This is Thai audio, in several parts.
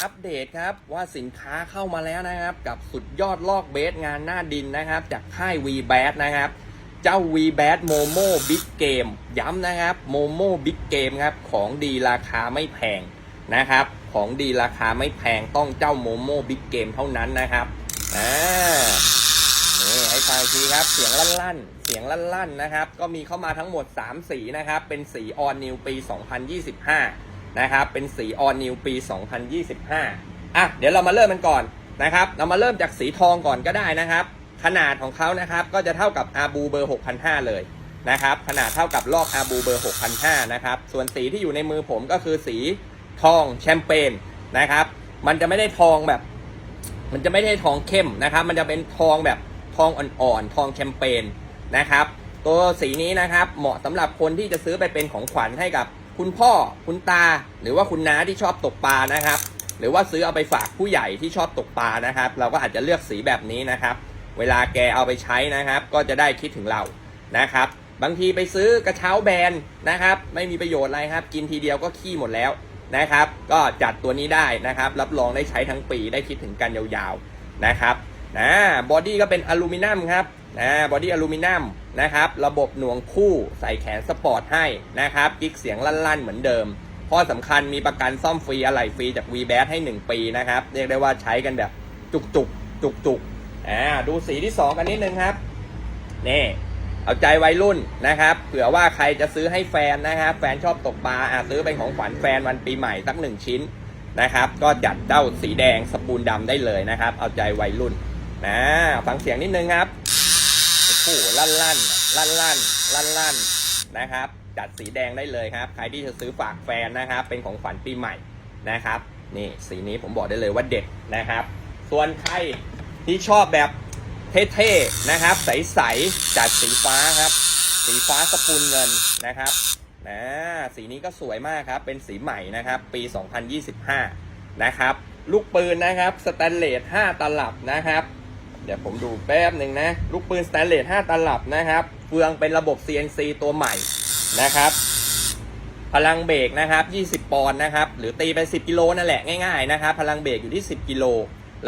อัปเดตครับว่าสินค้าเข้ามาแล้วนะครับ กับสุดยอดลอกเบสงานหน้าดินนะครับ จากค่าย v b a t นะครับ เจ้า v b a t Momo Big Game ย้ำนะครับ Momo Big Game ครับ ของดีราคาไม่แพงนะครับ ของดีราคาไม่แพงต้องเจ้า Momo Big Game เท่านั้นนะครับอ่านี่ให้ฟังอีกทีครับ เสียงลั่นๆ เสียงลั่นๆ นะครับ ก็มีเข้ามาทั้งหมด 3 สีนะครับ เป็นสีออนนิวปี 2025 นะครับ เป็นสีออนนิวปี 2025 อะ เดี๋ยวเรามาเริ่มกันก่อนนะครับ เรามาเริ่มจากสีทองก่อนก็ได้นะครับ ขนาดของเขานะครับ ก็จะเท่ากับอาบูเบอร์ 6,500 เลยนะครับ ขนาดเท่ากับลอกอาบูเบอร์ 6,500 นะครับ ส่วนสีที่อยู่ในมือผมก็คือสีทองแชมเปญนะครับ มันจะไม่ได้ทองแบบ มันจะไม่ได้ทองเข้มนะครับ มันจะเป็นทองแบบทองอ่อนๆ ทองแชมเปญนะครับ ตัวสีนี้นะครับ เหมาะสำหรับคนที่จะซื้อไปเป็นของขวัญให้กับ คุณพ่อคุณตา หรือว่าคุณน้าที่ชอบตกปลานะครับ หรือว่าซื้อเอาไปฝากผู้ใหญ่ที่ชอบตกปลานะครับ เราก็อาจจะเลือกสีแบบนี้นะครับ เวลาแกเอาไปใช้นะครับ ก็จะได้คิดถึงเรานะครับ บางทีไปซื้อกระเช้าแบรนด์นะครับ ไม่มีประโยชน์อะไรครับ กินทีเดียวก็ขี้หมดแล้วนะครับ ก็จัดตัวนี้ได้นะครับ รับรองได้ใช้ทั้งปีได้คิดถึงกันยาวๆนะครับ นะบอดี้ก็เป็นอลูมิเนียมครับนะบอดี้อลูมิเนียมนะครับ ระบบหน่วงคู่ใส่แขนสปอร์ตให้นะครับกิ๊กเสียงลั่นๆเหมือนเดิมข้อสำคัญมีประกันซ่อมฟรีอะไหล่ฟรีจาก v b a t ให้ 1 ปีนะครับ เรียกได้ว่าใช้กันแบบจุกจุกจุกจุกอ่าดูสีที่ 2 กันนิดนึงครับนี่เอาใจวัยรุ่นนะครับเผื่อว่าใครจะซื้อให้แฟนนะครับแฟนชอบตกปลาอะซื้อเป็นของขวัญแฟนวันปีใหม่สักหนึ่งชิ้นนะครับ ก็จัดเจ้าสีแดงสปูนดำได้เลยนะครับ เอาใจวัยรุ่น นะฟังเสียงนิดนึงครับโอ้โหลั่นลั่นลั่นลั่นลั่นลั่นนะครับ จัดสีแดงได้เลยครับ ใครที่จะซื้อฝากแฟนนะครับ เป็นของขวัญปีใหม่นะครับ นี่สีนี้ผมบอกได้เลยว่าเด็ดนะครับ ส่วนใครที่ชอบแบบเท่ๆนะครับ ใสๆจัดสีฟ้าครับ สีฟ้าสปูนเงินนะครับนะสีนี้ก็สวยมากครับ เป็นสีใหม่นะครับ ปี 2025 นะครับ ลูกปืนนะครับ สแตนเลส 5 ตลับนะครับ เดี๋ยวผมดูแป๊บหนึ่งนะ ลูกปืนสแตนเลส 5 ตลับนะครับเฟืองเป็นระบบ CNC ตัวใหม่นะครับ พลังเบรกนะครับ 20 ปอนด์นะครับ หรือตีไป 10 กิโลนั่นแหละง่ายๆนะครับ พลังเบรกอยู่ที่ 10 กิโล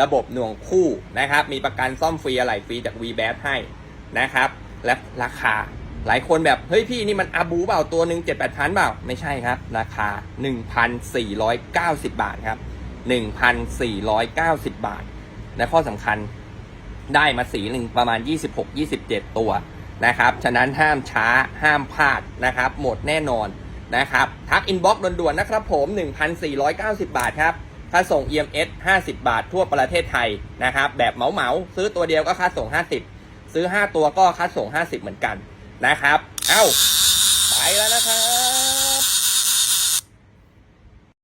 ระบบหน่วงคู่นะครับ มีประกันซ่อมฟรีอะไหล่ฟรีจาก v b a t ให้นะครับ และราคาหลายคนแบบ เฮ้ยพี่นี่มันอาบูเปล่าตัวหนึ่งเจ็ดแปดพันเปล่า ไม่ใช่ครับ ราคา 1,490 บาทครับ 1,490 บาท และข้อสำคัญ ได้มาสีหนึ่งประมาณ 26-27 ตัวนะครับ ฉะนั้นห้ามช้าห้ามพลาดนะครับ หมดแน่นอนนะครับ ทักอินบ็อกซ์ด่วนๆนะครับผม 1,490 บาทครับ ค่าส่ง EMS 50 บาททั่วประเทศไทยนะครับ แบบเหมาเหมาซื้อตัวเดียวก็ค่าส่ง 50 ซื้อ 5 ตัวก็ค่าส่ง 50 เหมือนกันนะครับ เอ้า ไปแล้วนะครับ